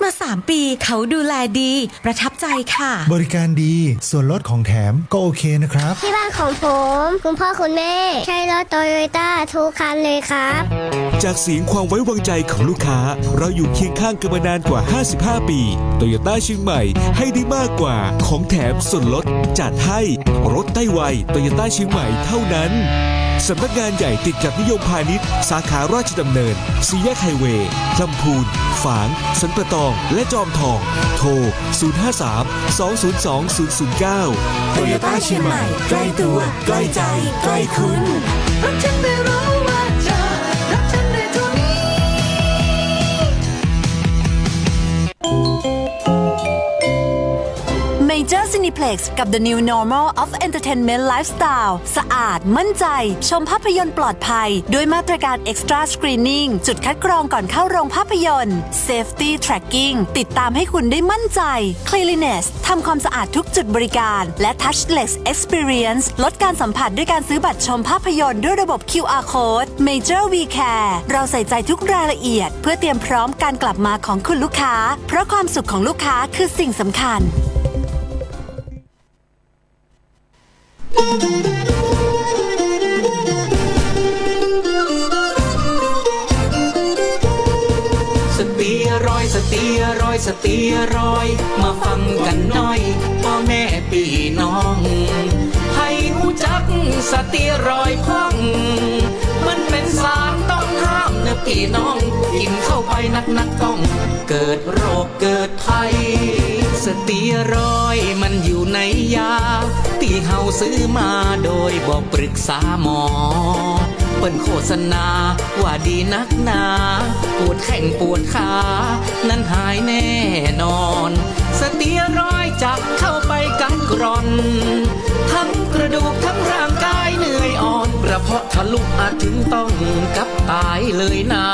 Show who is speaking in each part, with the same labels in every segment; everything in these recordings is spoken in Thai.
Speaker 1: 3 ปี เขาดูแลดี ประทับใจค่ะ
Speaker 2: บริการดี ส่วนลดของแถมก็โอเคนะครับ
Speaker 3: ที่บ้านของผม คุณพ่อคุณแม่ ใช้รถโตโยต้าทุกคันเลยครับ
Speaker 4: จากเสียงความไว้วางใจของลูกค้า เราอยู่เคียงข้างกันมานานกว่า 55 ปีโตโยต้าเชียงใหม่ให้ได้มากกว่าของแถมส่วนลดจัดให้รถได้ไวโตโยต้าเชียงใหม่เท่านั้น สำนักงานใหญ่ติดกับนิยมพาณิชย์ สาขาราชดำเนินสีแยกไฮเวย์ลำพูน ฝาง สันปะตอง และจอมทอง โทร 053 202 009
Speaker 1: โตโยต้าเชียงใหม่ ใกล้ตัว ใกล้ใจ ใกล้คุณ
Speaker 5: รักฉันได้รู้
Speaker 6: Major Cineplex กับ The New Normal of Entertainment Lifestyle สะอาดมั่นใจ ชมภาพยนตร์ปลอดภัย ด้วยมาตรการ Extra Screening จุดคัดกรองก่อนเข้าโรงภาพยนตร์ Safety Tracking ติดตามให้คุณได้มั่นใจ Cleanliness ทำความสะอาดทุกจุดบริการ และ Touchless Experience ลดการสัมผัสด้วยการซื้อบัตรชมภาพยนตร์ด้วยระบบ QR Code Major We Care เราใส่ใจทุกรายละเอียด เพื่อเตรียมพร้อมการกลับมาของคุณลูกค้า เพราะความสุขของลูกค้าคือสิ่งสำคัญ
Speaker 5: สตียรอยสตียรอยสตียรอย มาฟังกันหน่อยพ่อแม่พี่น้อง ให้หูจักสตียรอยพลังมันเป็นสารต้องห้ามนะพี่น้อง กินเข้าไปนักนักต้อง เกิดโรคเกิดภัย สเตียรอยมันอยู่ในยา ที่เฮาซื้อมาโดยบอกปรึกษาหมอ เปิ้นโฆษณาว่าดีนักหนา ปวดแข้งปวดขา นั้นหายแน่นอน สเตียรอยด์จะเข้าไปกัดกรอน ทั้งกระดูกทั้งร่างกายเหนื่อยอ่อนกระเพาะทะลุอาจถึงต้องกับตายเลยนะ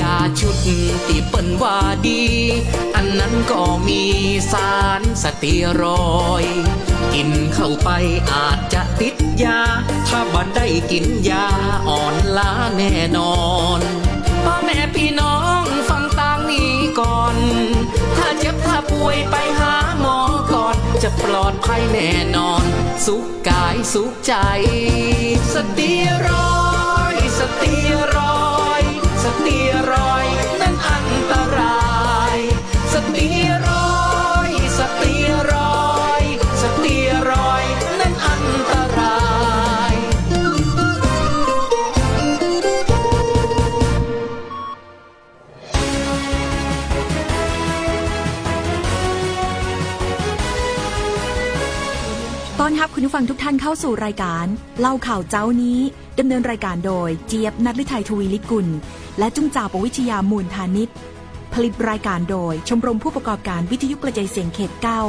Speaker 5: ยาชุดที่เปิ้นว่าดี อันนั้นก็มีสารสเตียรอยด์กินเข้าไปอาจจะติดยา ถ้าบัดได้กินยาอ่อนล้าแน่นอนพ่อแม่พี่น้องฟังตางนี้ก่อน ถ้าเจ็บถ้าป่วยไปหาหมอก่อน จะปลอดภัยแน่นอน สุขกายสุขใจ สเตียรอย ตียรอย
Speaker 7: ท่านเข้าสู่รายการ เล่าข่าวเจ้านี้ดำเนินรายการโดยเจี๊ยบนัทฤทัยทวีลิกุล และจุ้งจ่าปวิชยามูลธานิตผลิตรายการโดยชมรมผู้ประกอบการวิทยุกระจายเสียงเขตเก้า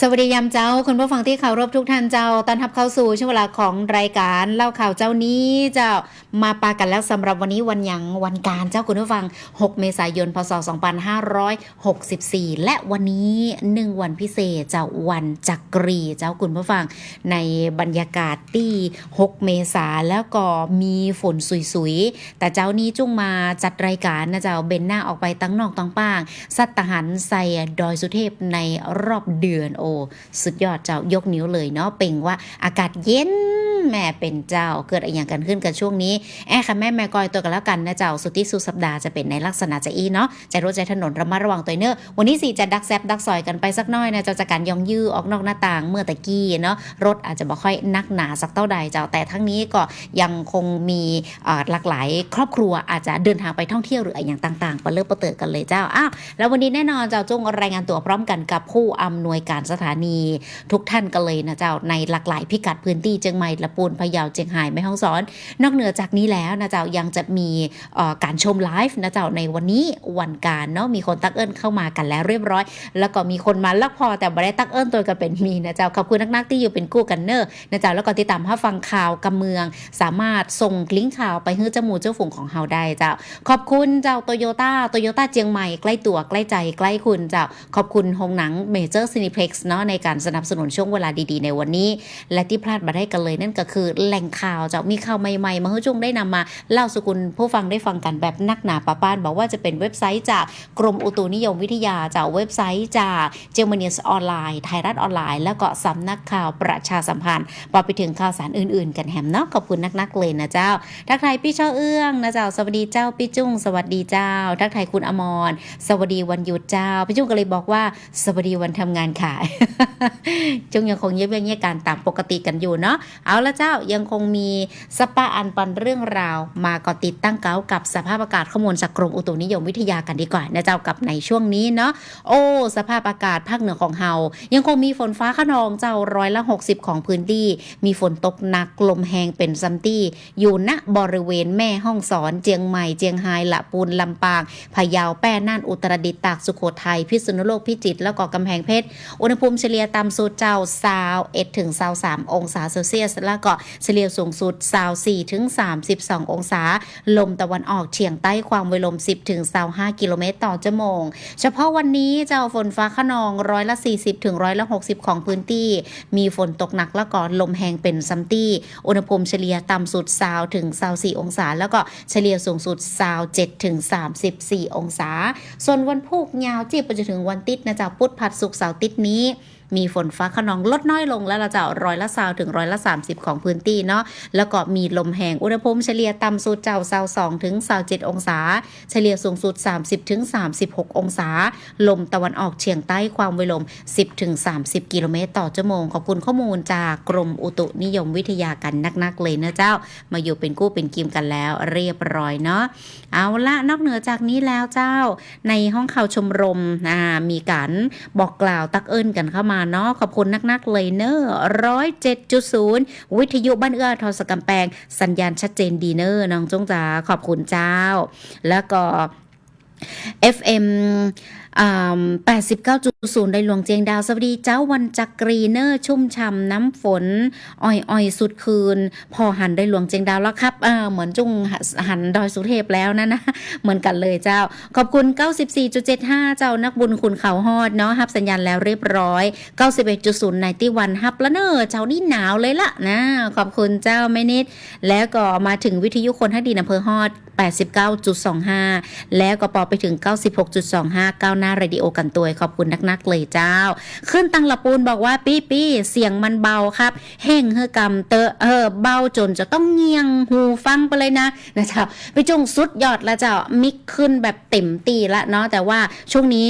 Speaker 8: สวัสดียามเจ้าคุณผู้ฟังที่เคารพทุกท่านเจ้าต้อนรับเข้าสู่ช่วงเวลาของรายการเล่าข่าวเจ้านี้เจ้า มาปากันแล้วสำหรับวันนี้วันยังวันการเจ้าคุณผู้ฟัง 6 เมษายน พศ 2564 และวันนี้ 1 วันพิเศษเจ้าวันจักรีเจ้าคุณผู้ฟัง ในบรรยากาศที่ 6 เมษาแล้วก็มีฝนสุยๆ แต่เจ้านี้จุ้งมาจัดรายการนะเจ้าเบนหน้าออกไปตั้งนอกตั้งป้าง สัตทหารใส่ดอยสุเทพในรอบเดือนโอ สุดยอดเจ้ายกนิ้วเลยเนาะเป่งว่าอากาศเย็น แม่เป็นเจ้าเกิดอะไรอย่างกันขึ้นกันช่วงนี้แอบค่ะแม่แม่กอยตัวกันแล้วกันนะเจ้าสุดที่สุดสัปดาห์จะเป็นในลักษณะจะอีเนาะใจรถใจถนนระมัดระวังตัวเนอะวันนี้สิจะดักแซบดักซอยกันไปสักน้อยนะเจ้าจากการยองยื้อออกนอกหน้าต่างเมื่อตะกี้เนาะรถอาจจะบ่ค่อยนักหนาสักเท่าใดเจ้าแต่ทั้งนี้ก็ยังคงมีหลากหลายครอบครัวอาจจะเดินทางไปท่องเที่ยวหรืออะไรอย่างต่างๆไปเลิกปะเติกันเลยเจ้าอ้าวแล้ววันนี้แน่นอนเจ้าจงรายงานตัวพร้อมกันกับผู้อำนวยการสถานี ทุกท่านกันเลยนะเจ้าในหลากหลายพิกัดพื้นที่เชียงใหม่ละปูนพะเยาเชียงรายแม่ฮ่องสอน นอกเหนือจากนี้แล้วนะเจ้ายังจะมีการชมไลฟ์นะเจ้าในวันนี้วันการเนาะมีคนตักเอิญเข้ามากันแล้วเรียบร้อย แล้วก็มีคนมาลักพอแต่บ่ได้ตักเอิญตัวกันเป็นมีนะเจ้าขอบคุณนักๆที่อยู่เป็นกู้กันเนอร์นะเจ้าแล้วก็ติดตามรับฟังข่าวกำเมือง สามารถส่งลิงก์ข่าวไปให้เจ้าหมูเจ้าฝูงของเฮาได้เจ้าขอบคุณเจ้าโตโยต้าโตโยต้าเจียงใหม่ใกล้ตัวใกล้ใจใกล้คุณเจ้าขอบคุณโรงหนังเมเจอร์ซีนิเพล็กซ์เนาะในการสนับสนุนช่วงเวลาดีๆ ในวันนี้ และที่พลาดมาได้กันเลยนั่นก็ก็คือแหล่งข่าวจ้ามีข่าวใหม่ๆ มาให้จุงได้นำมาเล่าสกุลผู้ฟังได้ฟังกันแบบนักหนาปะป้านบอกว่าจะเป็นเว็บไซต์จากกรมอุตุนิยมวิทยาจากเว็บไซต์จากเจอร์มนีสออนไลน์ไทยรัฐออนไลน์ แล้วก็สำนักข่าวประชาสัมพันธ์ปอไปถึงข่าวสารอื่นๆ กันแฮมเนาะขอบคุณนักๆเลยนะเจ้า ทักทายพี่ช่อเอื้องนะเจ้าสวัสดีเจ้าพี่จุ้งสวัสดีเจ้า ทักทายคุณอมรสวัสดีวันหยุดเจ้าพี่จุ้งก็เลยบอกว่าสวัสดีวันทำงานขายจุ้งยังคงเยี่ยมเยี่ยการตามปกติกันอยู่เนาะเอาละเจ้ายังคงมีสปาอันปันเรื่องราว มาก่อติดตั้งเก้ากับสภาพอากาศข้อมูลจากกรมอุตุนิยมวิทยากันดีกว่านะเจ้ากับในช่วงนี้เนาะโอ้สภาพอากาศภาคเหนือของเฮายังคงมีฝนฟ้าขนองเจ้าร้อยละ 60 ของพื้นที่ มีฝนตกหนักลมแหงเป็นซัมตี้ อยู่ณบริเวณแม่ห้องสอนเจียงใหม่เจียงไฮละปูนลำปางพะเยาแป้น่านอุตรดิตถ์ตากสุโขทัยพิษณุโลกพิจิตรแล้วก็กำแพงเพชรอุณหภูมิเฉลี่ยต่ำสุดเจ้าซาวเอ็ดถึงซาวสามองศาเซลเซียสแล้วก็เฉลี่ยสูงสุดซาวสี่ถึงสามสิบสององศา ลมตะวันออกเฉียงใต้ความไวลม 10ถึงซาวห้ากิโลเมตรต่อชั่วโมง เฉพาะวันนี้เจ้าฝนฟ้าขนองร้อยละ 40ถึงร้อยละ 60 ของพื้นที่ มีฝนตกหนักแล้วก็ลมแห้งเป็นซัมตี้ อุณหภูมิเฉลี่ยต่ำสุดซาวถึงซาว4องศา แล้วก็เฉลี่ยสูงสุดซาว7ถึง34 องศา ส่วนวันพุกยาวจีบไปจนถึงวันติดนะจ๊ะพุธผัดสุกเสาร์ติดนี้ มีฝนฟ้าขนองลดน้อยลงแล้วเราจะร้อยละซาวถึงร้อยละ 30 ของพื้นที่เนาะแล้วก็มีลมแหงอุณหภูมิเฉลี่ยต่ำสุดเจ้าซาว2ถึงซาว7องศา เฉลี่ยสูงสุด 30ถึง36 องศา ลมตะวันออกเฉียงใต้ความไวลม 10ถึง30 กิโลเมตรต่อชั่วโมง ขอบคุณข้อมูลจากกรมอุตุนิยมวิทยากันนักๆเลยนะเจ้า มาอยู่เป็นกู้เป็นกิมกันแล้วเรียบร้อยเนาะเอาละนอกเหนือจากนี้แล้วเจ้า ในห้องข่าวชมรมมีการบอกกล่าวตักเอิญกันเข้ามาเนาะขอบคุณนักๆเลยเนอร์ร้อยเจ็ดจุดศูนย์วิทยุบ้านเอื้อทอสกำแพงสัญญาณชัดเจนดีเนอร์น้องจงจ๋าขอบคุณเจ้า แล้วก็ FM อ่า 89.0ในหลวงเจียงดาว สวัสดีเจ้าวันจักรีเนอร์ชุ่มช่ำน้ำฝนอ่อยอ่อยสุดคืน พอหันได้หลวงเจียงดาวแล้วครับเหมือนจุงหันดอยสุเทพแล้วนะนะ เหมือนกันเลยเจ้า ขอบคุณ 94.75 เจ้านักบุญคุณเขาฮอดเนาะฮับสัญญาณแล้วเรียบร้อย 91.0ในที่วันฮับแล้วเนอร์เจ้านี่หนาวเลยละนะ ขอบคุณเจ้าแม่นิด แล้วก็มาถึงวิทยุคนทักดีอำเภอฮอด 89.25 แล้วก็ปอไปถึง 96.25ก้าวหน้าเรดิโอกันตัวขอบคุณนักๆเลยเจ้า ขึ้นตังละปูนบอกว่าปี้ปี้เสียงมันเบาครับเฮ่งเฮอกำเตอเออเบาจนจะต้องเงียงหูฟังไปเลยนะนะเจ้าไปจงสุดยอดล้วเจ้ามิกขึ้นแบบเต็มตีละเนาะแต่ว่าช่วงนี้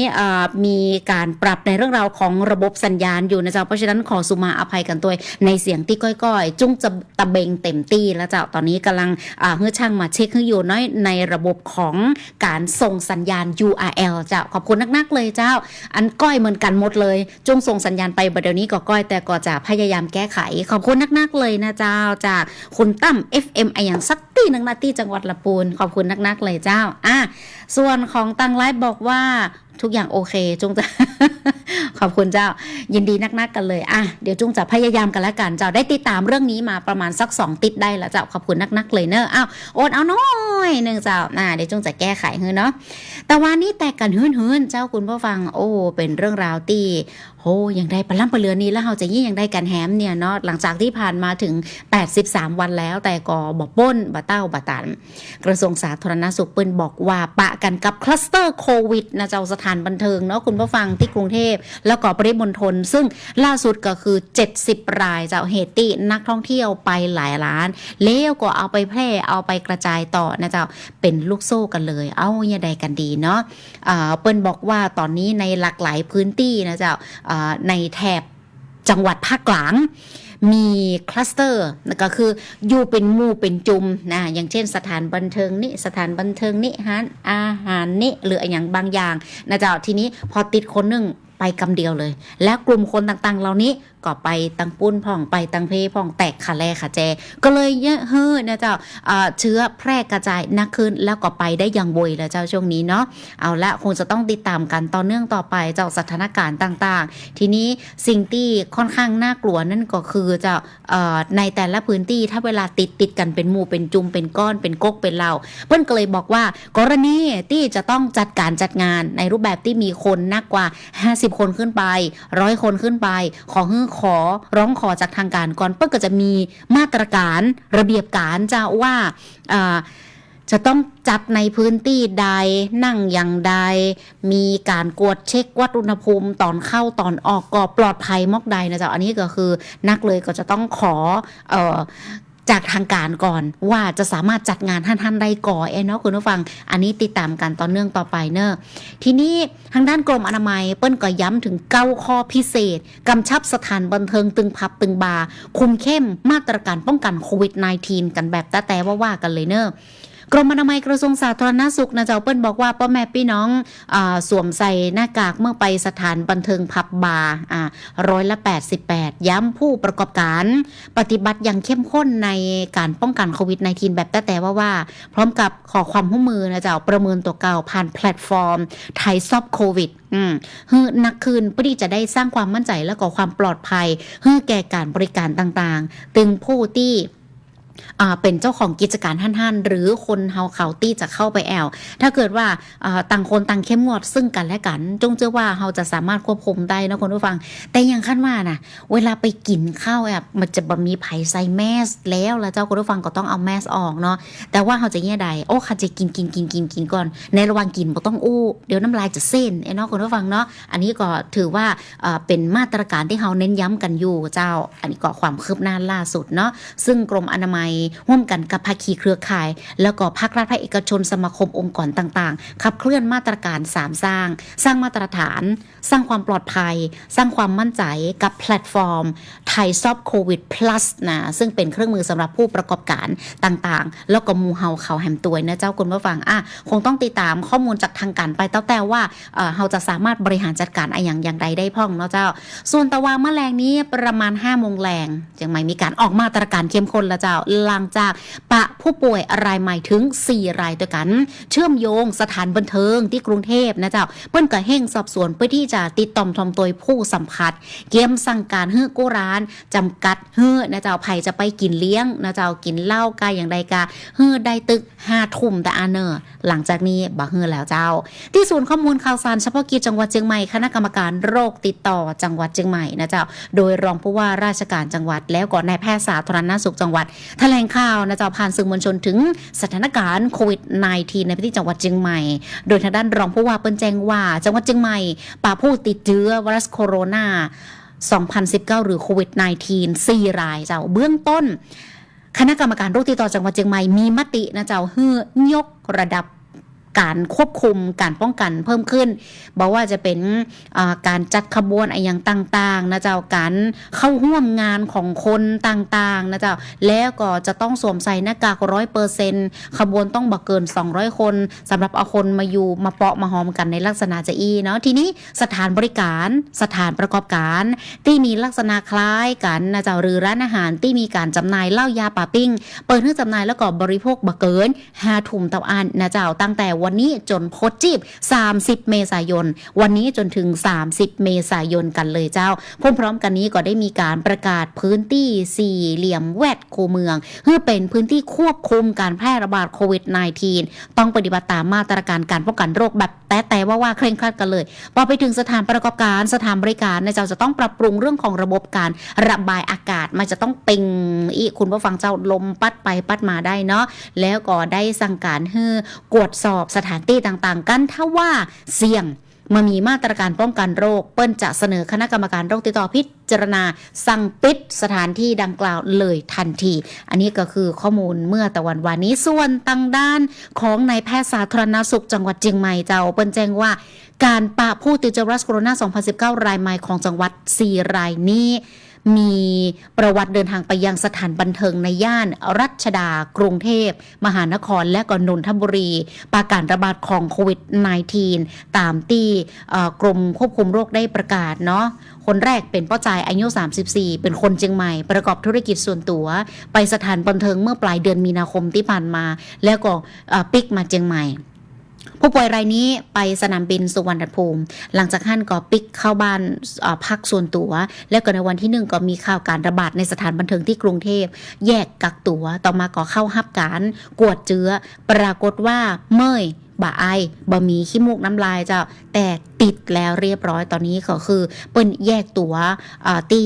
Speaker 8: มีการปรับในเรื่องราวของระบบสัญญาณอยู่นะเจ้าเพราะฉะนั้นขอสุมาอภัยกันตัวในเสียงที่ก้อยๆ จุ้งจะตะเบงเต็มตีล้วเจ้าตอนนี้กำลังเฮือช่างมาเช็คให้อยู่น้อยในระบบของการส่งสัญญาณ URL เจ้าขอบคุณนักๆเลยเจ้า อันก้อยเหมือนกันหมดเลย จงส่งสัญญาณไปบัดเดี๋ยวนี้ก็ก้อยแต่ก็จะพยายามแก้ไข ขอบคุณนักๆเลยนะเจ้าจากคุณตั้ม FM ไออย่างสักตีหนึ่งนาทีจังหวัดละปูน ขอบคุณนักๆเลยเจ้า อะส่วนของตังไลฟ์บอกว่า ทุกอย่างโอเคจุงจะขอบคุณเจ้า ยินดีนักๆกันเลยอะเดี๋ยวจุงจะพยายามกันละกันเจ้าได้ติดตามเรื่องนี้มาประมาณสักสองติดได้แล้วเจ้าขอบคุณนักๆเลยเนอะอ้าวโอนเอาน้อยหนึ่งเจ้าอ่าเดี๋ยวจุงจะแก้ไขให้เนาะแต่ว่านี่แตกกันหื้นเฮือนๆเจ้าคุณผู้ฟังโอ้เป็นเรื่องราวที่ โอ้ยังได้ปลาล่ำปลาเรือนี้แล้วเราจะยิ่ยังได้กันแฮมเนี่ยเนาะหลังจากที่ผ่านมาถึง 83 วันแล้ว แต่ก็บอกป้นบะเต้าบะตัน กระทรวงสาธารณสุขเปิ้นบอกว่าปะกันกับคลัสเตอร์โควิดนะเจ้าสถานบันเทิงเนาะคุณผู้ฟังที่กรุงเทพ แล้วก็ปริมณฑลซึ่งล่าสุดก็คือ 70 รายเจ้าเหตุที่นักท่องเที่ยวไปหลายล้าน แล้วก็เอาไปแพร่เอาไปกระจายต่อนะเจ้าเป็นลูกโซ่กันเลย เอาอย่าใดกันดีเนาะเปิ้นบอกว่าตอนนี้ในหลากหลายพื้นที่นะเจ้าในแถบจังหวัดภาคกลางมีคลัสเตอร์ก็คืออยู่เป็นมู่เป็นจุมนะอย่างเช่นสถานบันเทิงนี่สถานบันเทิงนี่ฮานอาหารนี่หรืออย่างบางอย่างนะเจ้าทีนี้พอติดคนหนึ่งไปกำเดียวเลย และกลุ่มคนต่างๆ เหล่านี้ ก็ไปตังปุ้นพ่องไปตังเพพ่องแตกขาแลขาแจ ก็เลยเยอะเฮ้อนะเจ้าเชื้อแพร่กระจายนักขึ้นแล้วก็ไปได้อย่างบวยแล้วเจ้าช่วงนี้เนาะเอาละคงจะต้องติดตามกันต่อเนื่องต่อไปเจ้าสถานการณ์ต่างๆ ทีนี้สิ่งที่ค่อนข้างน่ากลัวนั่นก็คือเจ้าในแต่ละพื้นที่ถ้าเวลาติดติดกันเป็นหมู่เป็นจุมเป็นก้อนเป็นก๊กเป็นเหล่าเพิ่นก็เลยบอกว่ากรณีที่จะต้องจัดการจัดงานในรูปแบบที่มีคนนักกว่า 50 คนขึ้นไปร้อยคนขึ้นไป ขอให้ขอร้องขอจากทางการก่อนเปิ้ลก็จะมีมาตรการระเบียบการจะว่าจะต้องจัดในพื้นที่ใดนั่งอย่างใด มีการกวดเช็ควัดอุณหภูมิตอนเข้าตอนออกก็ปลอดภัยมอกใดนะจ๊ะอันนี้ก็คือนักเลยก็จะต้องขออ จากทางการก่อนว่าจะสามารถจัดงานท่านท่านใดก่อเองเนาะคุณผู้ฟัง อันนี้ติดตามกันต่อเนื่องต่อไปเนอะทีนี้ทางด้านกรมอนามัย เปิ้ลก็ย้ำถึงเก้าข้อพิเศษกำชับสถานบันเทิงตึงพับตึงบาร์คุมเข้มมาตรการป้องกันโควิด -19 กันแบบแต่แต่ว่าว่ากันเลยเนอะ กรมอนามัยกระทรวงสาธารณสุขนะเจ้าเปิ้ลบอกว่าพ่อแม่พี่น้องอสวมใส่หน้ากากเมื่อไปสถานบันเทิงพับบาร์ร้อยละ 88 ย้ำผู้ประกอบการปฏิบัติอย่างเข้มข้นในการป้องกันโควิด -19 แบบแต่แต่ว่าว่า พร้อมกับขอความร่วมมือนะเจ้าประเมินตัวเก่าผ่านแพลตฟอร์มไทยซอบโควิดอืมฮือนักคืนเพื่อที่จะได้สร้างความมั่นใจและก็ความปลอดภัยฮือแก่การบริการต่างๆ ตึงผู้ที่ เป็นเจ้าของกิจการท่านๆหรือคนเฮาเขาตี้จะเข้าไปแอลถ้าเกิดว่าต่างคนต่างเข้มงวดซึ่งกันและกัน จงเชื่อว่าเราจะสามารถควบคุมได้นะคุณผู้ฟัง แต่อยังขั้นว่านะเวลาไปกินข้าวแอบมันจะบ่มีไผใส่แมสแล้วแล้วเจ้าคุณผู้ฟังก็ต้องเอาแมสออกเนาะแต่ว่าเราจะเงี้ยใดโอ้ค่ะจะกินกินกินกินกินก่อน ในระหว่างกินบ่ต้องอู้เดี๋ยวน้ำลายจะเส้นไอ้นาะคุณผู้ฟังเนาะอันนี้ก็ถือว่าเป็นมาตรการที่เราเน้นย้ำกันอยู่เจ้า อันนี้ก็ความคืบหน้าล่าสุดเนาะซึ่งกรมอนามัยร่วมกันกับภาคีเครือข่าย แล้วก็ภาครัฐภาคเอกชนสมาคมองค์กรต่างๆ ขับเคลื่อนมาตรการสามสร้าง สร้างมาตรฐาน สร้างความปลอดภัย สร้างความมั่นใจกับแพลตฟอร์มไทยซอบโควิด plus นะซึ่งเป็นเครื่องมือสำหรับผู้ประกอบการต่างๆ แล้วก็มูเฮาเขาแหมตัวนะเจ้าคุณผู้ฟังอะคงต้องติดตามข้อมูลจากทางการไปเต้าแต่ว่าเเราจะสามารถบริหารจัดการอะไรอย่างอย่างใดได้พ่องเนาะเจ้า ส่วนตะวางแมลงนี้ประมาณ5โมงแรงจึงไม่มีการออกมาตรการเข้มข้นแล้วเจ้าหลังจากปะผู้ป่วยรายใหม่ถึง 4 รายด้วยกัน เชื่อมโยงสถานบันเทิงที่กรุงเทพนะเจ้าเปิ้นก็เฮ่งสอบสวนเพื่อที่จะติดต่อมทอมตัวผู้สัมผัส เกมสั่งการเฮือกู้ร้านจำกัดเฮือนะเจ้าไผจะไปกินเลี้ยงนะเจ้ากินเหล้ากายอย่างใดกาเฮือได้ตึกห้าทุ่มแต่อาเนอร์หลังจากนี้บ่เฮือแล้วเจ้า ที่ศูนย์ข้อมูลข่าวสารเฉพาะกิจจังหวัดเชียงใหม่คณะกรรมการโรคติดต่อจังหวัดเชียงใหม่นะเจ้าโดยรองผู้ว่าราชการจังหวัดแล้วก็นายแพทย์สาธารณสุขจังหวัดแถถลงข่าวนะเจ้าผ่านสื่อมวลชนถึงสถานการณ์โควิด -19 ในพื้นที่จังหวัดเชียงใหม่ โดยทางด้านรองผู้ว่าเปิ้นแจ้งว่า จังหวัดเชียงใหม่ป่าผู้ติดเชื้อไวรัสโคโรนา2019 หรือโควิด -19 4 รายเจ้าเบื้องต้น คณะกรรมการโรคติดต่อจังหวัดเชียงใหม่มีมตินะเจ้าเฮือยกระดับ การควบคุมการป้องกันเพิ่มขึ้นบอกว่าจะเป็นการจัดขบวนอะไรอย่างต่างๆนะเจ้าการเข้าร่วมงานของคนต่างๆนะเจ้าแล้วก็จะต้องสวมใส่หน้ากากร้อยเปอร์เซ็นขบวนต้องบักเกิน 200 คนสำหรับเอาคนมาอยู่มาเปาะมาหอมกันในลักษณะจะอีเนาะทีนี้สถานบริการสถานประกอบการที่มีลักษณะคล้ายกันนะเจ้าหรือร้านอาหารที่มีการจำหน่ายเหล้ายาป่าปิ้ง เปิดให้จำหน่ายแล้วก็บริโภคบักเกินห้าถุ่มเตาอันนะเจ้าตั้งแต่วันนี้จนโพดจีบ 30 เมษายน วันนี้จนถึง 30 เมษายนกันเลยเจ้าพร้อมๆกันนี้ก็ได้มีการประกาศพื้นที่สี่เหลี่ยมแวดคูเมืองเพื่อเป็นพื้นที่ควบคุมการแพร่ระบาดโควิด -19 ต้องปฏิบัติตามมาตรการการป้องกันโรคแบบแต่แต่ว่าว่าเคร่งครัดกันเลยพอไปถึงสถานประกอบการสถานบริการนะเจ้าจะต้องปรับปรุงเรื่องของระบบการระบายอากาศ มันจะต้องเป่งอีคุณผู้ฟังเจ้าลมปัดไปปัดมาได้เนาะแล้วก็ได้สั่งการให้กวดสอบสถานที่ต่างๆ กันถ้าว่าเสี่ยงมามีมาตรการป้องกันโรค เปิ้นจะเสนอคณะกรรมการโรคติดต่อพิจารณา สั่งปิดสถานที่ดังกล่าวเลยทันที อันนี้ก็คือข้อมูลเมื่อตะวันวานนี้ส่วนทางด้านของนายแพทย์สาธารณสุขจังหวัดเชียงใหม่เจ้าเปิ้นแจ้งว่า การปะผู้ติดเชื้อไวรัสโคโรนา 2019 รายใหม่ของจังหวัด 4 รายนี้ มีประวัติเดินทางไปยังสถานบันเทิงในย่านรัชดา กรุงเทพ มหานครและก็นนทบุรี ปราการระบาดของโควิด -19 ตามที่กรมควบคุมโรคได้ประกาศเนาะคนแรกเป็นป้าจายอายุ 34 เป็นคนเชียงใหม่ ประกอบธุรกิจส่วนตัว ไปสถานบันเทิงเมื่อปลายเดือนมีนาคมที่ผ่านมา แล้วก็ปิกมาเชียงใหม่ ผู้ป่วยรายนี้ไปสนามบินสุวรรณภูมิ หลังจากท่านก็ปิกเข้าบ้านพักส่วนตัว แล้วก็ในวันที่หนึ่งก็มีข่าวการระบาดในสถานบันเทิงที่กรุงเทพ แยกกักตัว ต่อมาก็เข้าหับการกวดเจื้อ ปรากฏว่าเมยบ่าไอบ่มีขี้มูกน้ำลายเจ้าแต่ติดแล้วเรียบร้อยตอนนี้ก็คือ เปิ้นแยกตัวตี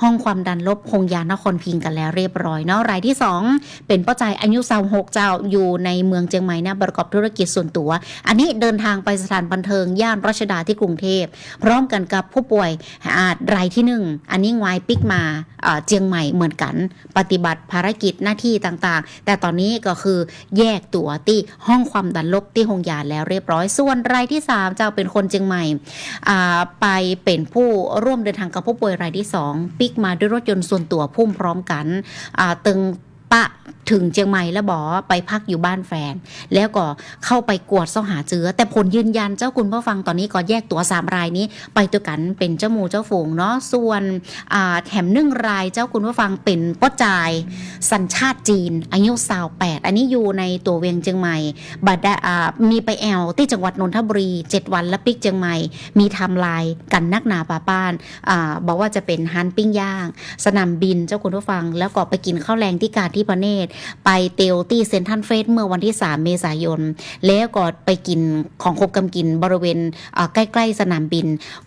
Speaker 8: ห้องความดันลบคงยานครพิงกันแล้วเรียบร้อยเนาะรายที่ 2 เป็นป้าใจอายุสาวหกเจ้าอยู่ในเมืองเชียงใหม่นะประกอบธุรกิจส่วนตัว อันนี้เดินทางไปสถานบันเทิงย่านรัชดาที่กรุงเทพพร้อมกันกับผู้ป่วยอ่ารายที่หนึ่งอันนี้งวายปิกมาเจียงใหม่เหมือนกัน ปฏิบัติภารกิจหน้าที่ต่างๆ แต่ตอนนี้ก็คือแยกตัวที่ห้องความดันลบที่หงยานแล้วเรียบร้อยส่วนรายที่3เจ้าเป็นคนเชียงใหม่ไปเป็นผู้ร่วมเดินทางกับผู้ป่วยรายที่ 2 ปิกมาด้วยรถยนต์ส่วนตัวพุ่มพร้อมกันตึงปะ ถึงเชียงใหม่แล้วบอไปพักอยู่บ้านแฟน แล้วก็เข้าไปกวดเสาหาเชื้อแต่ผลยืนยันเจ้าคุณผู้ฟังตอนนี้ก็แยกตัว3รายนี้ ไปตัวกันเป็นเจ้าหมูเจ้าฝูงเนาะส่วนแถมหนึ่งรายเจ้าคุณผู้ฟังเป็นป้าจาย สัญชาติจีน อายุสาวแปดอันนี้อยู่ในตัวเวียงเชียงใหม่บัดมีไปแอลที่จังหวัดนนทบุรี7วันแล้วปิกเชียงใหม่ มีทำลายกันนักหนาป่าป้านอบอกว่าจะเป็นฮันปิ้งย่าง สนามบินเจ้าคุณผู้ฟัง แล้วก็ไปกินข้าวแรงที่การที่ประเนศไปเตลที่เซนทรันเฟสเมื่อวันที่ 3 เมษายน แล้วก็ไปกินของคบกำกินบริเวณใกล้ ๆ สนามบิน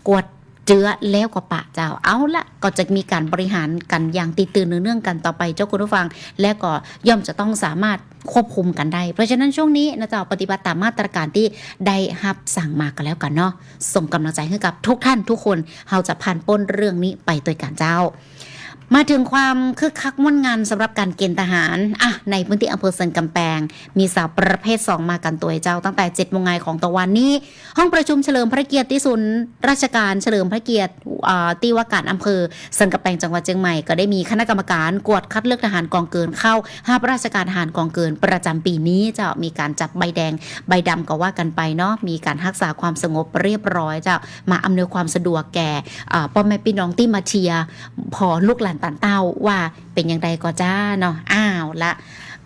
Speaker 8: กวดเจือแล้วก็ปะเจ้าเอาละก็จะมีการบริหารกันอย่างติดตื่นเนื่องกันต่อไปเจ้าคุณผู้ฟัง และก็ย่อมจะต้องสามารถควบคุมกันได้ เพราะฉะนั้นช่วงนี้นะเจ้าปฏิบัติตามมาตรการที่ได้ฮับสั่งมากันแล้วกันเนาะส่งกำลังใจให้กับทุกท่านทุกคนเราจะผ่านพ้นเรื่องนี้ไปด้วยกันเจ้า มาถึงความคึกคักม่วนงานสำหรับการเกณฑ์ทหารอะในพื้นที่อำเภอเซินกำแพงมีสาวประเภท 2 มากันตัวเจ้าตั้งแต่7โมงไงของตะวันนี้ ห้องประชุมเฉลิมพระเกียรติศูนย์ราชการเฉลิมพระเกียรติอ่าที่ว่าการอำเภอเซินกำแพงจังหวัดเชียงใหม่ก็ได้มีคณะกรรมการกวดคัดเลือกทหารกองเกินเข้าห้าราชการทหารกองเกินประจำปีนี้จะมีการจับใบแดงใบดำก็ว่ากันไปเนาะมีการรักษาความสงบเรียบร้อยจะมาอำนวยความสะดวกแก่อ่าพ่อแม่พี่น้องที่มาเชียร์พอลูกหลานต่างเต้าว่าเป็นอย่างไรก็จ้าเนาะอ้าวละ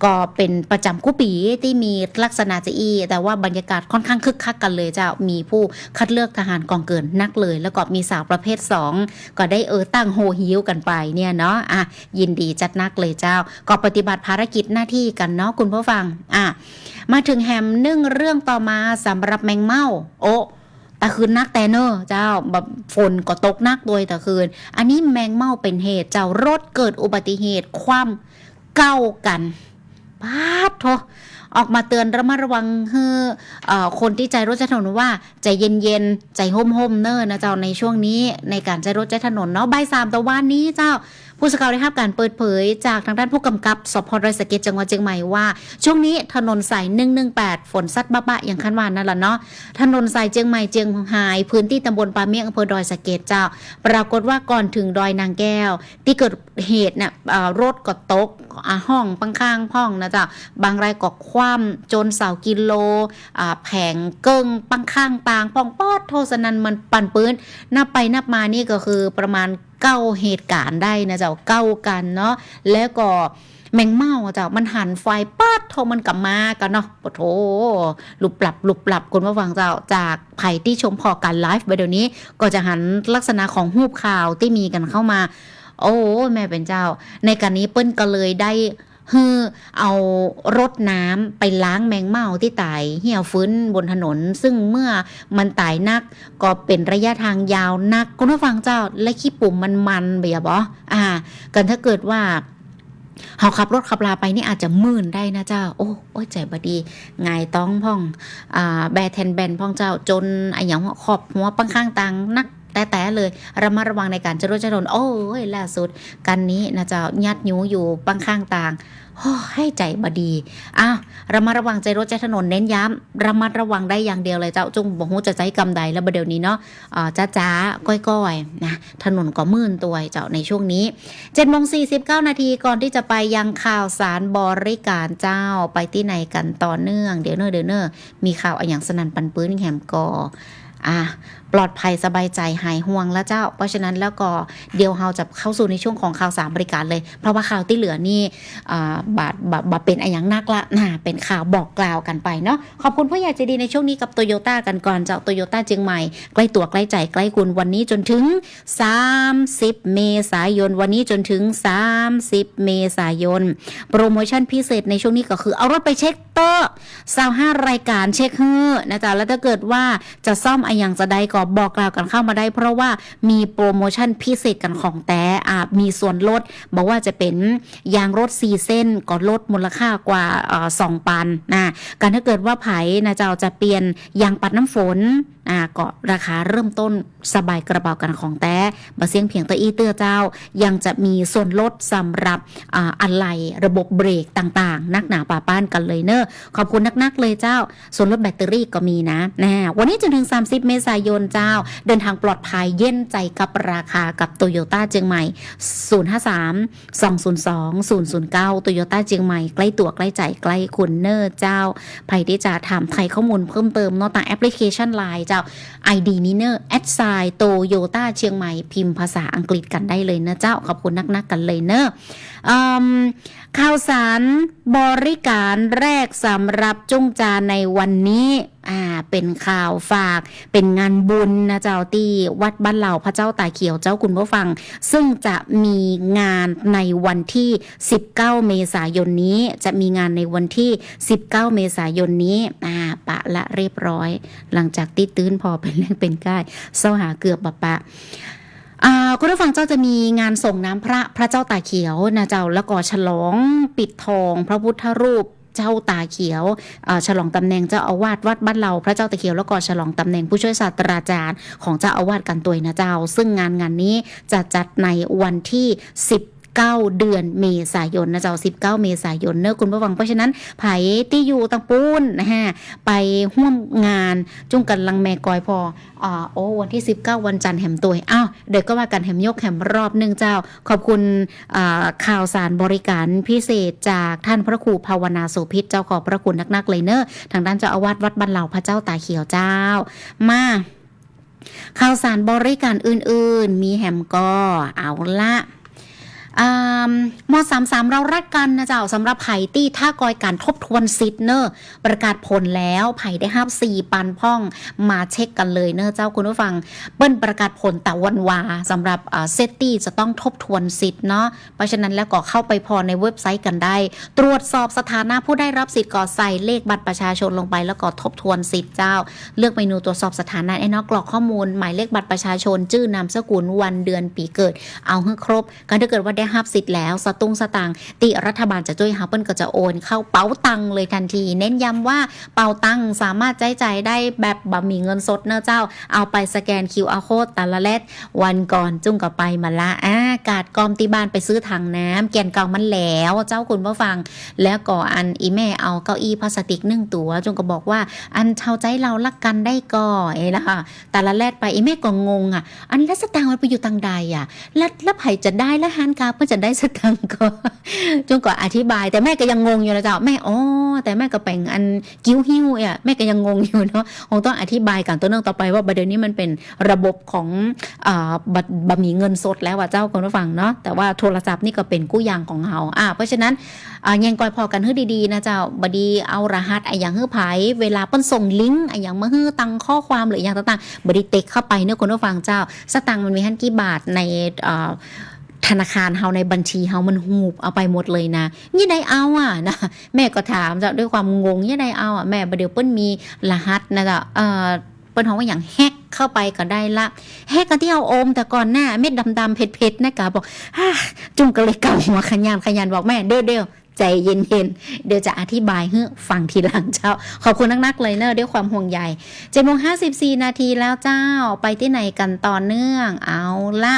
Speaker 8: ก็เป็นประจำกู้ปีที่มีลักษณะจะอี แต่ว่าบรรยากาศค่อนข้างคึกคักกันเลยเจ้ามีผู้คัดเลือกทหารกองเกินนักเลย แล้วก็มีสาวประเภท 2 ก็ได้เออตั้งโฮฮิวกันไปเนี่ยเนาะอะยินดีจัดนักเลยเจ้า ก็ปฏิบัติภารกิจหน้าที่กันเนาะคุณผู้ฟังอะมาถึงแฮมนึ่งเรื่องต่อมาสำหรับแมงเม่าโอ้ ต่คืนนักแต่เนอเจ้าแบบฝนก็ตกนักโดยต่คืน อันนี้แมงเม่าเป็นเหตุเจ้ารถเกิดอุบัติเหตุคว่ำเก้ากันพาดโทออกมาเตือนระมัดระวังเฮ้อเอ่อคนที่ใจรถใช้ถนนว่าใจเย็นๆใจห่มๆเนอนะเจ้าในช่วงนี้ในการใช้รถใช้ถนนเนาะใบสามตะวันนี้เจ้า ผู้สื่อข่าวได้รับการเปิดเผย จากทางด้านผู้กำกับสพดอยสะเก็ดจังหวัดเชียงใหม่ว่า ช่วงนี้ถนนสาย 118 ฝนซัดบะบะอย่างคันวานนั่นแหละเนาะถนนสายเชียงใหม่เชียงหาย พื้นที่ตำบลปาเมียงอำเภอดอยสะเก็ดเจ้า ปรากฏว่าก่อนถึงดอยนางแก้ว ที่เกิดเหตุเนี่ยรถก็ตกห้องปังข้างพ่องนะจ๊ะบางรายก็คว่ำจนเสากิโลแผงเกิ้งปังข้างปางพ่องปอดโทสนันมันปั่นปืนนับไปนับมานี่ก็คือประมาณเก้าเหตุการณ์ได้นะเจ้าเก้ากันเนาะแล้วก็แมงเม่าเจ้ามันหันไฟป้ดโทมันกลับมากันเนาะปะโถหลุบปรับหลุบปรับคุณผู้ฟังเจ้าจากไผ่ที่ชมพอการไลฟ์ไปเดี๋ยวนี้ ก็จะหันลักษณะของหูบข่าวที่มีกันเข้ามา โอ้แม่เป็นเจ้า ในการนี้เปิ้นก็เลยได้ ฮือเอารถน้ำไปล้างแมงเม่าที่ตายเหี่ยวฟื้นบนถนน ซึ่งเมื่อมันตายนักก็เป็นระยะทางยาวนักคุณผู้ฟังเจ้าและขี้ปุ่มมันมันเบียบออ่า กันถ้าเกิดว่าเฮาขับรถขับลาไปนี่อาจจะมื่นได้นะเจ้า โอ้โอ้ใจบดีไงายต้องพ่องอ่าแบร์แทนแบนพ่องเจ้าจนไอ้หยังขอบหัวปังข้างตังนัก แต่แต่เลยระมัดระวังในการจะรถจะถนนโอ้ยล่าสุด กันนี้นะเจ้ายัดหยูอยู่ปังข้างต่างให้ใจบดีอ้าวระมัดระวังใจรถใจถนนเน้นย้ำระมัดระวังได้อย่างเดียวเลยเจ้าจุงบอกหูจะใจกำใดแล้วประเดี๋ยวนี้เนาะอ่าจ้าจ้าก้อยก้อยๆนะถนนก็มื่นตัวเจ้าในช่วงนี้7โมง49นาทีก่อนที่จะไปยังข่าวสารบริการเจ้าไปที่ไหนกันต่อเนื่องเดี๋ยวเนอเดี๋ยวเนอมีข่าวอะอย่างสนันปันปื้นแหมกออะ ปลอดภัยสบายใจหายห่วงแล้วเจ้า เพราะฉะนั้นแล้วก็เดี๋ยวเราจะเข้าสู่ในช่วงของข่าวสารบริการเลย เพราะว่าข่าวที่เหลือนี่บาดบาดบาดเป็นอย่างนักละนะเป็นข่าวบอกกล่าวกันไปเนาะขอบคุณผู้ใหญ่ใจดีในช่วงนี้กับโตโยต้ากันก่อนเจ้าโตโยต้าเชียงใหม่ใกล้ตัวใกล้ใจใกล้คุณวันนี้จนถึง 30 เมษายน วันนี้จนถึง 30 เมษายน โปรโมชั่นพิเศษในช่วงนี้ก็คือเอารถไปเช็คเตอร์สาวห้ารายการเช็คเฮ้อนะจ๊ะแล้วถ้าเกิดว่าจะซ่อมอะอย่างจะใดก็ก็บอกกล่าวกันเข้ามาได้ เพราะว่ามีโปรโมชั่นพิเศษกันของแต่อามีส่วนลด บอกว่าจะเป็นยางรถ4เส้นก็ลดมูลค่ากว่าเอ่อ2ปันนะการถ้าเกิดว่าไผ่นะเจ้าจะเปลี่ยนยางปัดน้ำฝนอ่าก็ราคาเริ่มต้นสบายกระเป๋ากันของแต่บะเสียงเพียงตะอีเตื้อเจ้า ยังจะมีส่วนลดสำหรับอ่าอะไหล่ระบบเบรกต่างๆ นักหนาป่าป้านกันเลยเนอะขอบคุณนักๆเลยเจ้า ส่วนลดแบตเตอรี่ก็มีนะนะวันนี้จนถึง 30 เมษายนเจ้า เดินทางปลอดภัยเย็นใจกับราคากับโตโยต้าเจียงใหม่ 053 202 009โตโยต้าเจียงใหม่ ใกล้ตัวใกล้ใจใกล้คุณเนอร์เจ้าใครที่จะถามไทยข้อมูลเพิ่มเติมนอกต่างแอปพลิเคชันไลน์เจ้า ID นี้เนอร์แอดไซโตโยต้าเชียงใหม่ พิมพ์ภาษาอังกฤษกันได้เลยนะเจ้าขอบคุณนักๆกกันเลยเนอะอืม ข่าวสารบริการแรกสำหรับจุ้งจาในวันนี้อ่าเป็นข่าวฝาก เป็นงานบุญนะเจ้าที่วัดบ้านเหล่าพระเจ้าตาเขียวเจ้าคุณผู้ฟัง ซึ่งจะมีงานในวันที่ 19 เมษายนนี้ จะมีงานในวันที่ 19 เมษายนนี้อ่าปะละเรียบร้อย หลังจากที่ตื้นพอเป็นเรื่องเป็นก้ายเศร้าหาเกือบบะปะ คุณผู้ฟังเจ้าจะมีงานส่งน้ำพระพระเจ้าตาเขียวนะเจ้าแล้วก็ฉลองปิดทอง พระพุทธรูปเจ้าตาเขียวฉลองตำแหน่งเจ้าอาวาสวัดบ้านเราพระเจ้าตาเขียวแล้วก็ฉลองตำแหน่งผู้ช่วยศาสตราจารย์ของเจ้าอาวาสกันตัวนะเจ้า ซึ่งงานงานนี้จะจัดในวันที่ 10 9 เดือนเมษายนนะเจ้า 19 เมษายนเนอะคุณผู้ฟังเพราะฉะนั้นไผที่อยู่ตังปูนนะฮะไปห่วมงานจุ้งกันลังแมกอยพออ่าโอ้วันที่ 19 วันจันทร์แหมตัวอ้าวเดี๋ยวก็ว่ากันแหมยกแหมรอบหนึ่งเจ้า ขอบคุณข่าวสารบริการพิเศษจากท่านพระครูภาวนาโสพิษเจ้าขอบพระคุณนักๆเลยเนอะทางด้านเจ้าอาวาสวัดบันเหล่าพระเจ้าตาเขียวเจ้า มาข่าวสารบริการอื่นๆ มีแหมก็เอาละ มสามสามเรารักกันนะเจ้าสำหรับไผ่ตี้ท่ากอยการทบทวนสิทธิ์เนอะประกาศผลแล้วไผ่ได้ห้าสี่ปันพ่องมาเช็คกันเลยเนอะเจ้าคุณผู้ฟัง เปิ้นประกาศผลแต่วันวาสำหรับเซตตี้จะต้องทบทวนสิทธิ์เนาะเพราะฉะนั้นแล้วก็เข้าไปพอในเว็บไซต์กันได้ ตรวจสอบสถานะผู้ได้รับสิทธิ์ก่อใส่เลขบัตรประชาชนลงไป แล้วก็ทบทวนสิทธิ์เจ้า เลือกเมนูตรวจสอบสถานะไอ้เนอกกรอกข้อมูล หมายเลขบัตรประชาชน ชื่อนามสกุลวันเดือนปีเกิด เอาให้ครบการถ้าเกิดว่าได้รับสิทธิ์แล้ว สตุ้งสตางติรัฐบาลจะช่วยฮับเปิลก็จะโอน เข้าเป๋าตังเลยทันที เน้นย้ำว่าเป๋าตังสามารถใช้จ่ายได้แบบบะมีเงินสดเนอะเจ้า เอาไปสแกน QR code แต่ละเล็ดวันก่อนจุ้งก็ไปมาละอ่ากาดกอมตีบ้านไปซื้อถังน้ำแกนเก่ามันแล้วเจ้าคุณผู้ฟัง แล้วก็อันอีแม่เอาเก้าอี้พลาสติกนึ่งตัวจุงก็บอกว่าอันเท่าใจเรารักกันได้ก่อเอ้ละค่ะแต่ละแลดไปอีแม่ก็งงอะ อันแล้วสตางค์มันไปอยู่ตังใดอะแล้วแล้วไผ่จะได้แล้วฮันกาเพื่อจะได้สตังค์ก็จงก็อธิบาย แต่แม่ก็ยังงงอยู่นะเจ้าแม่อ๋อแต่แม่ก็แปลงอันกิ้วหิ้วอะแม่ก็ยังงงอยู่เนาะคงต้องอธิบายกันตัวเนื่องต่อไปว่าประเด็นนี้มันเป็นระบบของอ่าบัตรบะหมี่เงินสดแล้วอะเจ้าคุณผู้ฟังเนาะแต่ว่าโทรศัพท์นี่ก็เป็นกู้ยางของเฮาอ่าเพราะฉะนั้นอ่ายังกอยพอกันฮื้อดีๆนะเจ้าบดีเอารหัสไอ้อย่างฮื้อไผเวลาเปิ้นส่งลิงก์ไอ้อย่างมาฮื้อตังข้อความหรืออย่างต่างๆบดีเต็กเข้าไปเนื้อะคุณผู้ฟังเจ้า สตังค์มันมีหันกี่บาทในอ่า ธนาคารเฮาในบัญชีเฮามันหูบเอาไปหมดเลยนะยี่ไดเอาอะนะแม่ก็ถามจ้าด้วยความงงยี่ไดเอาอะแม่บดเดี๋ยวเปิ้นมีรหัสนะจ้าเอ่อเปิ้นเฮาว่าอย่างแฮกเข้าไปก็ได้ละแฮกกันที่เอาโอมแต่ก่อนหน้าเม็ดดำๆเผ็ดๆนะกะบอกจุงก็เลยเก่าหัวขยันขยันบอกแม่เด้อเด้อใจเย็นๆ เดี๋ยวจะอธิบายให้ฟังทีหลังเจ้า ขอบคุณนักๆเลยเนอะด้วยความห่วงใยเจ็ดโมงห้าสิบสี่นาทีแล้วเจ้า ไปที่ไหนกันต่อเนื่อง เอาละ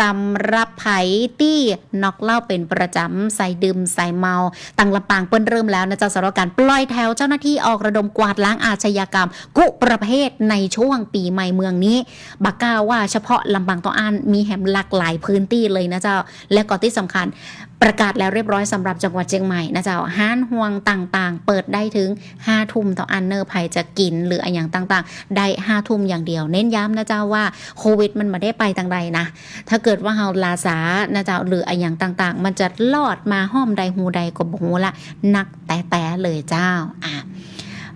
Speaker 8: สำหรับไผ่ตี้นอกเล่าเป็นประจำใส่ดื่มใส่เมาตังลำปางเปิ้นเริ่มแล้วนะจ้าสำหรับการปล่อยแถวเจ้าหน้าที่ออกระดมกวาดล้างอาชญากรรม กุประเภทในช่วงปีใหม่เมืองนี้ บักก้าว่าเฉพาะลำปางต้องอ่านมีแหมหลากหลายพื้นที่เลยนะเจ้า และก็ที่สำคัญประกาศแล้วเรียบร้อยสำหรับจังหวัดเชียงใหม่นะเจ้าห้านห่วงต่างๆ เปิดได้ถึง5ทุ่มต่ออันเนอร์ไผ่จะกิน หรืออย่างต่างๆ ได้5ทุ่มอย่างเดียว เน้นย้ำนะเจ้าว่าโควิดมันมาได้ไปทางใดนะถ้าเกิดว่าเฮาลาสานะเจ้าหรืออะไรอย่างต่างๆ มันจะลอดมาห้อมใดหูใดก็บอกหูละนักแต่แต่เลยเจ้าอะ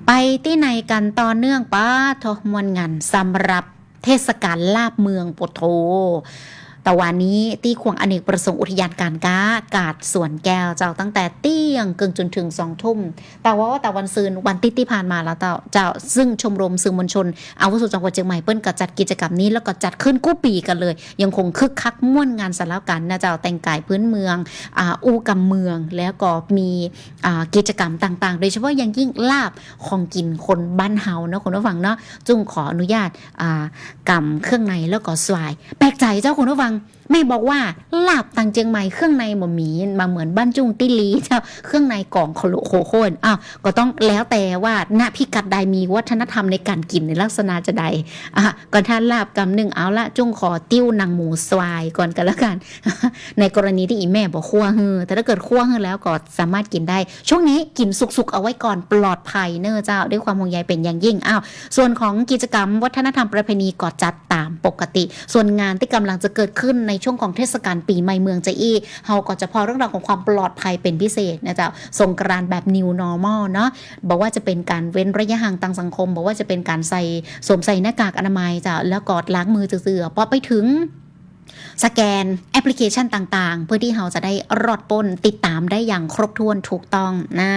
Speaker 8: ไปที่ไหนกันต่อเนื่องป้าทมวนงานสำหรับเทศกาลลาบเมืองปโท แต่วันนี้ที่ควงอเนกประสงค์อุทยานการก้ากาดสวนแก้วเจ้าตั้งแต่เตี้ยงกึ่งจนถึงสองทุ่ม แต่ว่าแต่วันซืนวันติดที่ผ่านมาแล้วเจ้าเจ้าซึ่งชมรมสื่อมวลชนอาวุโสจังหวัดเชียงใหม่เปิ้นก็จัดกิจกรรมนี้แล้วก็จัดขึ้นกู้ปีกันเลย ยังคงคึกคักม่วนงานสารกันนะเจ้าแต่งกายพื้นเมืองอู้กำเมืองแล้วก็มีกิจกรรมต่างๆ โดยเฉพาะยังยิ่งลาบของกินคนบ้านเฮาเนาะคุณผู้ฟังเนาะจุงขออนุญาตกำเครื่องในแล้วก็สวายแปลกใจเจ้าคุณผู้ฟัง rằng แม่บอกว่าลาบตังเจียงใหม่เครื่องในหมหมีมาเหมือนบ้านจุงติลีเจ้าเครื่องในกล่องโคโลโคโคนอ้าวก็ต้องแล้วแต่ว่าณพิกัดใดมีวัฒนธรรมในการกินในลักษณะจะใดอะก่อนท่านลาบกำหนึ่งเอาละจุงขอติ้วนางหมูสวายก่อนกันแล้วกัน ในกรณีที่อีแม่บอกคั่วเฮือแต่ถ้าเกิดคั่วเฮือแล้วก็สามารถกินได้ ช่วงนี้กินสุกๆเอาไว้ก่อนปลอดภัยเนอเจ้าด้วยความห่วงใยเป็นอย่างยิ่งอ้าวส่วนของกิจกรรมวัฒนธรรมประเพณีก็จัดตามปกติ ส่วนงานที่กำลังจะเกิดขึ้นในในช่วงของเทศกาลปีใหม่เมืองจะอี้เฮาก็จะพอเรื่องราวของความปลอดภัยเป็นพิเศษนะเจ้าสงกรานแบบ new normal เนาะบอกว่าจะเป็นการเว้นระยะห่างทางสังคม บอกว่าจะเป็นการใส่สวมใส่หน้ากากอนามัยจ้ะแล้วกอดล้างมือเจือๆพอไปถึง สแกนแอปพลิเคชันต่างๆ เพื่อที่เราจะได้รอดป้นติดตามได้อย่างครบถ้วนถูกต้องนะ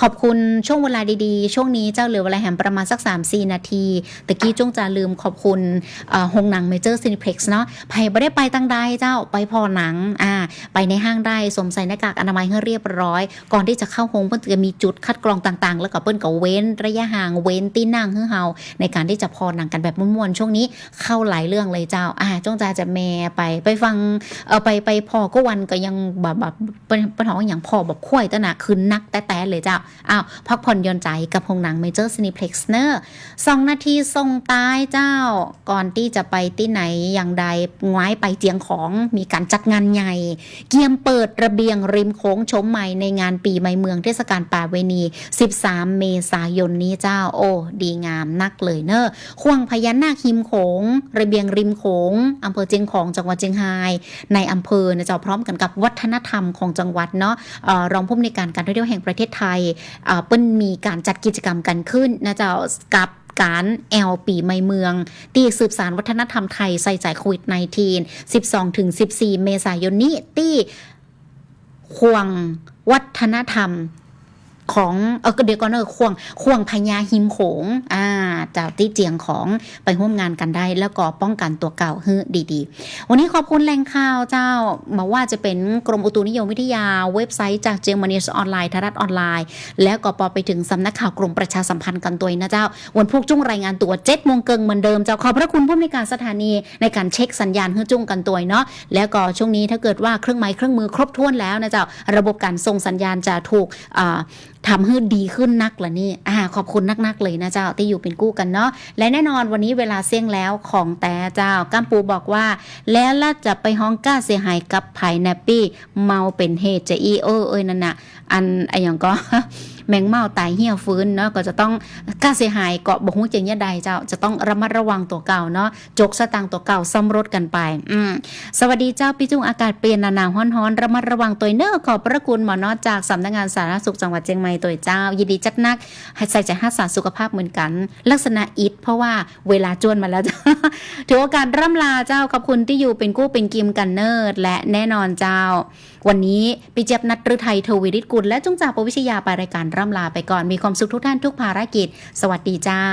Speaker 8: ขอบคุณช่วงเวลาดีๆ ช่วงนี้เจ้าเหลือเวลาแหมประมาณสัก 3-4 นาทีตะกี้จงจะลืมขอบคุณเอ่อโรงหนังเมเจอร์ซินิเพล็กซ์เนาะไผ่ไม่ได้ไปตั้งใดเจ้าไปพอหนังอ่าไปในห้างได้สวมใส่หน้ากากอนามัยให้เรียบร้อย ก่อนที่จะเข้าโรงเพื่อจะมีจุดคัดกรองต่างๆ แล้วก็เปิ้นก็เว้นระยะห่างเว้นตีนั่งให้เฮาในการที่จะพอหนังกันแบบม่วนๆช่วงนี้เข้าหลายเรื่องเลยเจ้าอ่าจงจะจะแม่ไปไปฟังเออไปไปพอก็วันก็ยังแบบแบบเป็นเป็นของอย่างพอแบบข่วยตะหนะคือนักแต่แต่เลยเจ้าอ้าวพักผ่อนย่อนใจกับโรงหนังเมเจอร์ซินิเพล็กซ์เนอร์สองนาทีทรงตายเจ้า ก่อนที่จะไปที่ไหนอย่างใดง้ายไปเจียงของมีการจัดงานใหญ่ เกียมเปิดระเบียงริมโค้งชมใหม่ในงานปีใหม่เมืองเทศกาลป่าเวณี 13 เมษายนนี้เจ้าโอ้ดีงามนักเลยเนอะควงพญานาคหิมโขงระเบียงริมโขงอำเภอเจียงของจังหวัดเจียงไฮ้ในอำเภอนะเจ้าพร้อมกันกับวัฒนธรรมของจังหวัดเนาะรองผู้อำนวยการการท่องเที่ยวแห่งประเทศไทยเปิ้นมีการจัดกิจกรรมกันขึ้นนะเจ้ากับการแอลปีใหม่เมือง ที่สืบสารวัฒนธรรมไทยใส่ใจโควิด -19 12ถึง14 เมษายนนี้ที่ควงวัฒนธรรม ของเออเดี๋ยวก่อนเนอควงควงพญาหิมโขงอ่าเจ้าที่เจียงของไปร่วมงานกันได้ แล้วก็ป้องกันตัวเก่าเฮ้ดีๆ วันนี้ขอบคุณแหล่งข่าวเจ้ามาว่าจะเป็นกรมอุตุนิยมวิทยาเว็บไซต์จากเจียงมานีสออนไลน์ทรัฐออนไลน์ แล้วก็ปอไปถึงสำนักข่าวกรมประชาสัมพันธ์กันตัวนะเจ้า วันพุกจุ้งรายงานตัวเจ็ดโมงเกิงเหมือนเดิมเจ้าขอบพระคุณผู้ในวยการสถานีในการเช็คสัญญาณเฮือจุ้งกันตัวเนาะแล้วก็ช่วงนี้ถ้าเกิดว่าเครื่องไม้เครื่องมือครบถ้วนแล้วนะเจ้าระบบการส่งสัญญาณจะถูกอ่าทำให้ดีขึ้นนักละนี่อ่าขอบคุณนักๆเลยนะเจ้าที่อยู่เป็นกู้กันเนาะและแน่นอนวันนี้เวลาเสี่ยงแล้วของแต่เจ้าก้ามปูบอกว่า แล้วล่ะจะไปห้องกล้าเสียหายกับไผ่แนปปี้เมาเป็นเหตุจะอีเออเอ้ยนั่นน่ะ อันไออย่างก็แมงเมาตายเหี่ยวฟื้นเนาะก็จะต้องกล้าเสียหายเกาะบกหูเจงยะใดเจ้าจะต้องระมัดระวังตัวเก่าเนาะจกสตางค์ตัวเก่าซ่อมรถกันไป อืมสวัสดีเจ้าพี่จุงอากาศเปลี่ยนหนาวๆฮ้อนๆระมัดระวังตัวเนอขอบพระคุณหมอนอจากสำนักงานสาธารณสุขจังหวัดเชียงใหม่ตัวเจ้า ยินดีจัดนักให้ใส่ใจห้าสารสุขภาพเหมือนกัน ลักษณะอิดเพราะว่าเวลาจวนมาแล้วถือโอกาสร่ำลาเจ้าขอบคุณที่อยู่เป็นกู้เป็นกิมกันเนิร์ดและแน่นอนเจ้า วันนี้ปิเจ็บนัทฤทัยทวีริศกุลและจุงจ่าปวิชยาไปรายการร่ำลาไปก่อนมีความสุขทุกท่านทุกภารกิจ สวัสดีเจ้า